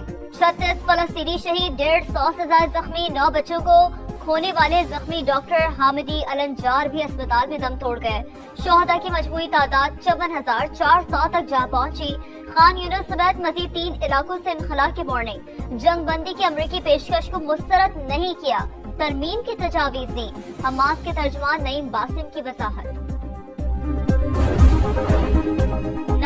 छत्तीस फलस्तीनी शहीद डेढ़ सौ से ज़्यादा जख्मी नौ बच्चों को खोने वाले जख्मी डॉक्टर हामिदी अलंजार भी अस्पताल में दम तोड़ गए। शोहदा की मजमूरी तादाद चौवन हज़ार चार सौ तक जा पहुँची। खान यूनस समेत मजीद तीन इलाकों से इनखला की वार्निंग जंग बंदी की अमरीकी पेशकश को मुस्तरद नहीं किया। तरमीम की तजावीज दी। हमास के तर्जमान नईम बासिम की वजाहत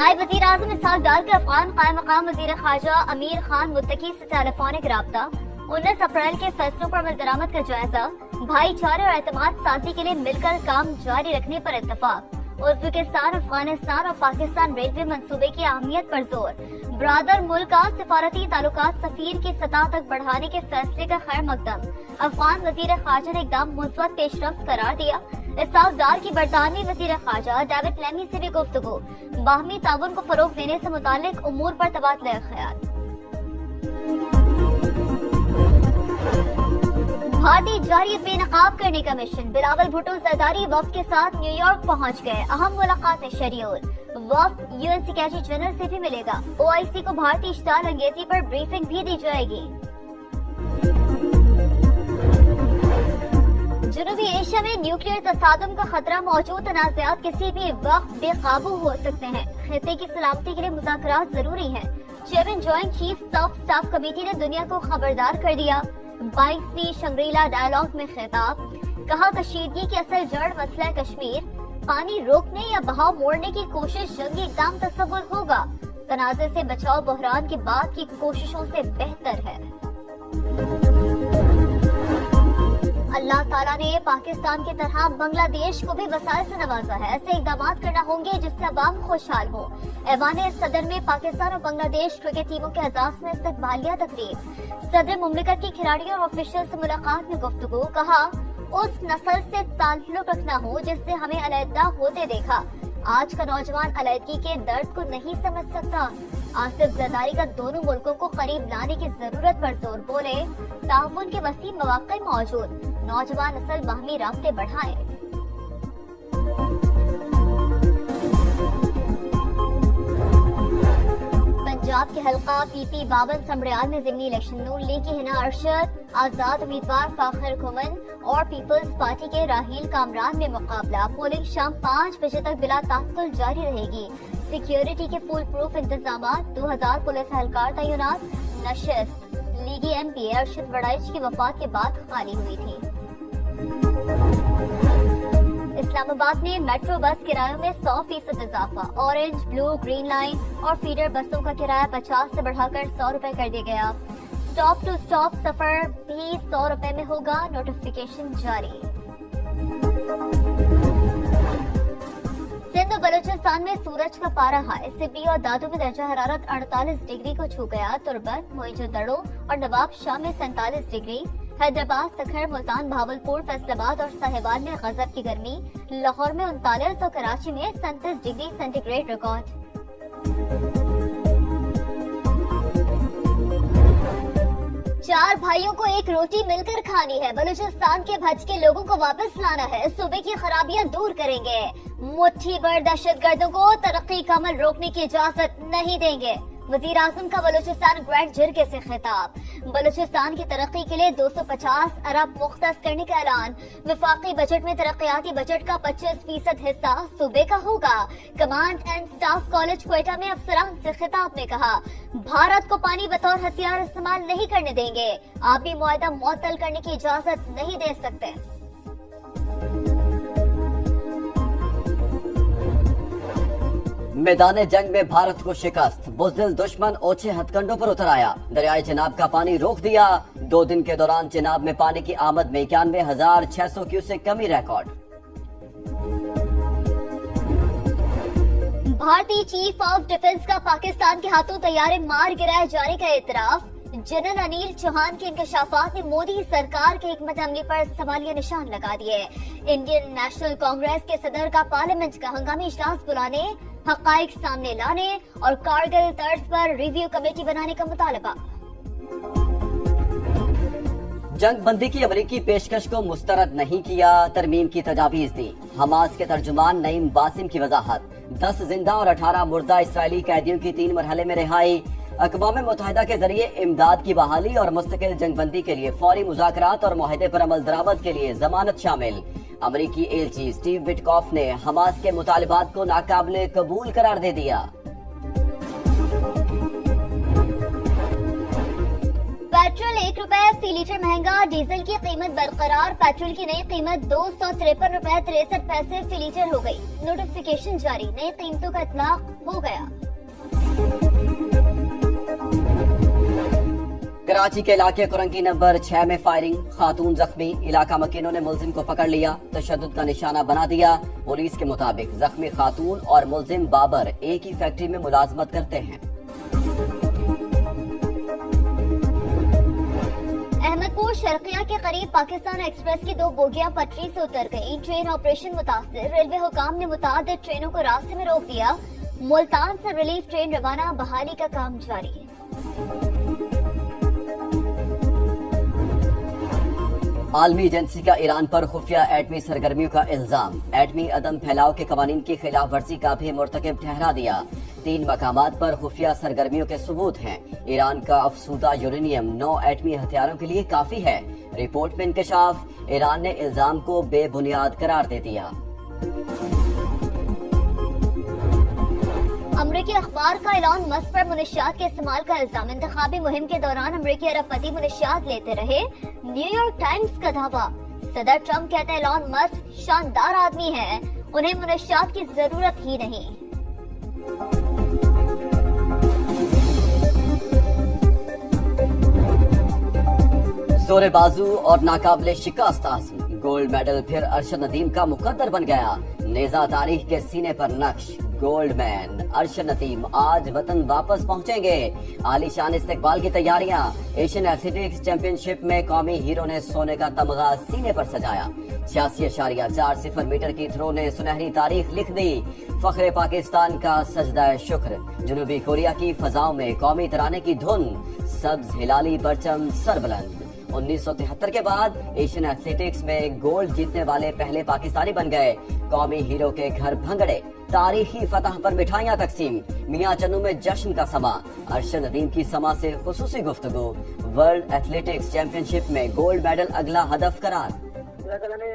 नायब वज़ीर आज़म इसहाक डार के अफगान कायम मकाम वज़ीर खारजा अमीर खान मुतकी से टेलीफोनिक रबता उन्नीस अप्रैल के फैसलों पर अमल दरामद का जायजा भाईचारे और एतमाद साजी के लिए मिलकर काम जारी रखने पर इतफाक उज्बेकिस्तान अफ़गानिस्तान और पाकिस्तान रेलवे मंसूबे की अहमियत पर ज़ोर ब्रादर मुल्क का सिफारती ताल्लुकात सफीर की सतह तक बढ़ाने के फैसले का खैर मकदम अफगान वज़ीर खारजा ने एकदम मुस्बत पेशरफ करार दिया इसाक डार की बरतानवी वज़ीर खारजा डेविड लेमी से भी गुफ्तगु। बाहमी ताउन को फरोग देने से मुतालिक उमूर पर तबादला ख्याल। भारतीय जारियत बेनकाब करने का मिशन, बिलावल भुट्टो जरदारी वक्त के साथ न्यूयॉर्क पहुँच गए। अहम मुलाकात शेड्यूल वक्त यूएन सेक्रेटरी जनरल से भी मिलेगा। ओआईसी को भारतीय इश्तार अंगेजी पर ब्रीफिंग भी दी जाएगी। जनूबी एशिया में न्यूक्लियर तसादम का खतरा मौजूद तनाज़ात किसी भी वक्त बेकाबू हो सकते हैं। खत्े की सलामती के लिए मुजाकर ज़रूरी है। Chairman joint chief of staff committee ने दुनिया को खबरदार कर दिया। बाईसवीं शंग्रीला डायलॉग में खिताब, कहा कशीदगी की असल जड़ मसला कश्मीर, पानी रोकने या बहाव मोड़ने की कोशिश जंगी इकदाम तस्वुर होगा। तनाजे से बचाव बहरान के बाद की कोशिशों से बेहतर है। अल्लाह ताला ने पाकिस्तान की तरह बांग्लादेश को भी वसाइल से नवाजा है। ऐसे इकदाम करना होंगे जिससे अवाम खुशहाल हो। ऐवान सदर में पाकिस्तान और बांग्लादेश क्रिकेट टीमों के एजाज में इस्तकबालिया तकरीब। सदर मुमलिकत के खिलाड़ियों और ऑफिशियल ऐसी मुलाकात में गुफ्तु कहा, उस नस्ल से ताल्लुक रखना हो जिससे हमें अलहदा होते देखा। आज का नौजवान अलैदगी के दर्द को नहीं समझ सकता। आसिफ जरदारी का दोनों मुल्कों को करीब लाने की ज़रूरत पर ज़ोर बोले। ताउन के वसी मौजूद। नौजवान असल बाहमी रबते बढ़ाए। पंजाब के हलका पीपी बावन समड़ियाल में जिमनी इलेक्शन नून लीग की हिना अरशद, आज़ाद उम्मीदवार फाखर घुमन और पीपल्स पार्टी के राहील कामरान में मुकाबला। पोलिंग शाम पाँच बजे तक बिला ताकुल जारी रहेगी। सिक्योरिटी के फुल प्रूफ इंतज़ाम दो हज़ार पुलिस एहलकार तैनात, नशस्त। लीगी एम पी अरशद वड़ाइच की वफात के बाद खाली हुई थी। इस्लामाबाद में मेट्रो बस किरायों में 100 फ़ीसद इजाफा। ऑरेंज ब्लू ग्रीन लाइन और फीडर बसों का किराया 50 से बढ़ाकर 100 रुपए कर दिया गया। स्टॉप टू स्टॉप सफ़र भी 100 रुपए में होगा नोटिफिकेशन जारी। सिंध बलूचिस्तान में सूरज का पारा हाई सिब्बी और दादू में दर्जा हरारत 48 डिग्री को छू गया। तुरबत मोइजोदड़ो और नवाब शाह में सैतालीस डिग्री। हैदराबाद, सखर, मुल्तान भावलपुर फैसलाबाद और साहिवाल में गजब की गर्मी, लाहौर में उनतालीस और कराची में सैंतीस डिग्री सेंटीग्रेड रिकॉर्ड। चार भाइयों को एक रोटी मिलकर खानी है, बलूचिस्तान के भज के लोगों को वापस लाना है सूबे की खराबियाँ दूर करेंगे। मुट्ठी भर दहशत गर्दों को तरक्की का अमल रोकने की इजाज़त नहीं देंगे। वज़ीर आज़म का बलूचिस्तान ग्रैंड जिरगे से खिताब। बलूचिस्तान की तरक्की के लिए 250 अरब मुख्त करने का ऐलान। विफाकी बजट में तरक्याती बजट का 25 फ़ीसद हिस्सा सूबे का होगा, command and staff college Quetta में अफसरान से खिताब में कहा। भारत को पानी बतौर हथियार इस्तेमाल नहीं करने देंगे। आप भी मुआदा मुअतल करने की इजाज़त नहीं दे सकते। मैदान जंग में भारत को शिकस्त। बुजदिल दुश्मन ओछे हथकंडों पर उतर आया। दरियाए चिनाब का पानी रोक दिया। दो दिन के दौरान चिनाब में पानी की आमद में इक्यानवे हज़ार छह सौ से कमी रिकॉर्ड भारतीय चीफ ऑफ़ डिफेंस का पाकिस्तान के हाथों तैयारे मार गिराए जाने का एतराफ जनरल अनिल चौहान के इंकशाफात ने मोदी सरकार के हिकमत अमली पर सवालिया निशान लगा दिए। इंडियन नेशनल कांग्रेस के सदर का पार्लियामेंट का हंगामी इजलास बुलाने हकाइक सामने लाने और कारगिल तर्ज पर रिव्यू कमेटी बनाने का मुतालबा। जंग बंदी की अमरीकी पेशकश को मुस्तरद नहीं किया, तरमीम की तजावीज दी। हमास के तर्जुमान नईम बासिम की वजाहत। दस ज़िंदा और अठारह मुर्दा इसराइली कैदियों की तीन मरहले में रिहाई। अकवाम मुतहदा के ज़रिए इमदाद की बहाली और मुस्तकिल जंगबंदी के लिए फौरी मुजाकरात और माहदे पर अमल दरामद के लिए जमानत शामिल। अमरीकी एलची स्टीव विटकॉफ ने हमास के मुतालबात को नाकाबले कबूल करार दे दिया। पेट्रोल एक रुपए फ़ी लीटर महँगा, डीजल की कीमत बरकरार, पेट्रोल की नई कीमत दो सौ तिरपन रूपए, तिरसठ पैसे फ़ी लीटर हो गई। नोटिफिकेशन जारी, नई कीमतों का इतलाक हो गया। कराची के इलाके कुरंगी नंबर छह में फायरिंग। खातून जख्मी। इलाका मकीनों ने मुलजिम को पकड़ लिया। तशद का निशाना बना दिया। पुलिस के मुताबिक जख्मी खातून और मुलजिम बाबर एक ही फैक्ट्री में मुलाजमत करते हैं। अहमदपुर शर्किया के करीब पाकिस्तान एक्सप्रेस की दो बोगियाँ पटरी से उतर गई। ट्रेन ऑपरेशन मुतासर। रेलवे हुकाम ने मुताद ट्रेनों को रास्ते में रोक दिया। मुल्तान से रिलीफ ट्रेन रवाना, बहाली का काम जारी है। आलमी एजेंसी का ईरान पर खुफिया एटमी सरगर्मियों का इल्ज़ाम। एटमी अदम फैलाव के कवानीन की खिलाफ वर्जी का भी मुरतकब ठहरा दिया। तीन मकाम पर खुफिया सरगर्मियों के सबूत हैं। ईरान का अफसूदा यूरेनियम नौ एटमी हथियारों के लिए काफ़ी है। रिपोर्ट में इंकशाफ ईरान ने इल्ज़ाम को बेबुनियाद करार दे दिया। अमरीकी अखबार का ऐलान मस्क पर मुनशियात के इस्तेमाल का इल्ज़ाम। इंतखाबी मुहिम के दौरान अमरीकी अरबपति मुनशियात लेते रहे। न्यूयॉर्क टाइम्स का दावा सदर ट्रंप कहते एलॉन मस्क शानदार आदमी है। उन्हें मुनशियात की ज़रूरत ही नहीं। जोरे बाजू और नाकाबले शिकस्त गोल्ड मेडल फिर अरशद नदीम का मुकद्दर बन गया। नेजा तारीख के सीने पर नक्श। गोल्ड मैन, अरशद नदीम आज वतन वापस पहुँचेंगे। आलीशान इस्तेकबाल की तैयारियाँ। एशियन एथलेटिक्स चैंपियनशिप में कौमी हीरो ने सोने का तमगा सीने पर सजाया। छियासी अशारिया चार सिफर मीटर की थ्रो ने सुनहरी तारीख लिख दी। फखरे पाकिस्तान का सजदा शुक्र। जनूबी कोरिया की फजाओं में कौमी तराने की धुन। सब्ज हिलाली परचम सरबलंद। 1973 के बाद एशियन एथलेटिक्स में गोल्ड जीतने वाले पहले पाकिस्तानी बन गए। कौमी हीरो के घर भंगड़े। तारीखी फतह पर मिठाइयाँ तकसीम। मियाँ चन्नू में जश्न का समा अरशद नदीम की समा से खसूसी गुफ्तगू। वर्ल्ड एथलेटिक्स चैंपियनशिप में गोल्ड मेडल अगला हदफ करार। ने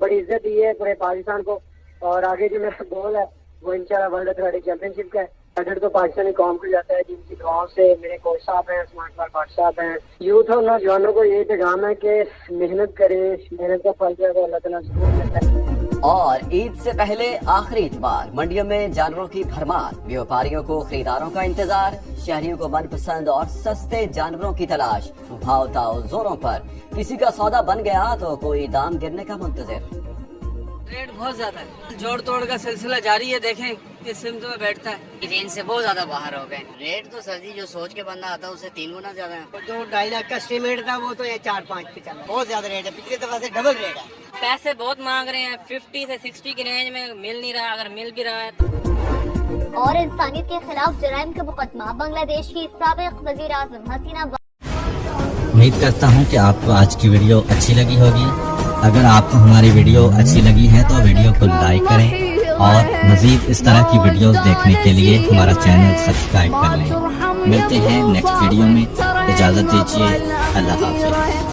बड़ी इज़्ज़त दी है पूरे पाकिस्तान को। और आगे जो मेरा गोल है, वो इंशाल्लाह वर्ल्ड एथलेटिक चैंपियनशिप का है। मेडल तो पाकिस्तानी कौम को जाता है, जिनकी गाँव से मेरे कोच साहब हैं स्मार्ट पार भाट साहब हैं। यूथ और नौजवानों को ये पैगाम है कि मेहनत करें, मेहनत का फल जो है वो अल्लाह ताला ज़रूर मिलता है। और ईद से पहले आखिरी इतवार मंडियों में जानवरों की भरमार। व्यापारियों को, खरीदारों का इंतज़ार। शहरियों को मनपसंद और सस्ते जानवरों की तलाश। भाव जोरों पर। किसी का सौदा बन गया तो कोई दाम गिरने का मुंतजर। रेट बहुत ज़्यादा है। जोड़ तोड़ का सिलसिला जारी है, देखें। किस सिमत में बैठता है। रेंज से बहुत ज़्यादा बाहर हो गए। रेट तो सर जी जो सोच के बंदा आता है उससे तीन गुना ज़्यादा है। जो ढाई लाख का एस्टिमेट था वो तो ये चार पाँच पे चला। बहुत ज़्यादा रेट है। पिछले दफ़ा से डबल रेट है। पैसे बहुत मांग रहे हैं। फिफ्टी से सिक्सटी की रेंज में मिल नहीं रहा। अगर मिल भी रहा है तो। और इंसानियत के खिलाफ जराइम का मुकदमा। बांग्लादेश की सबक वज़ीर आज़म हसीना उम्मीद करता हूँ कि आपको आज की वीडियो अच्छी लगी होगी। अगर आपको हमारी वीडियो अच्छी लगी है तो वीडियो को लाइक करें। और मजीद इस तरह की वीडियोस देखने के लिए हमारा चैनल सब्सक्राइब कर लें। मिलते हैं नेक्स्ट वीडियो में। इजाज़त दीजिए। अल्लाह हाफिज़।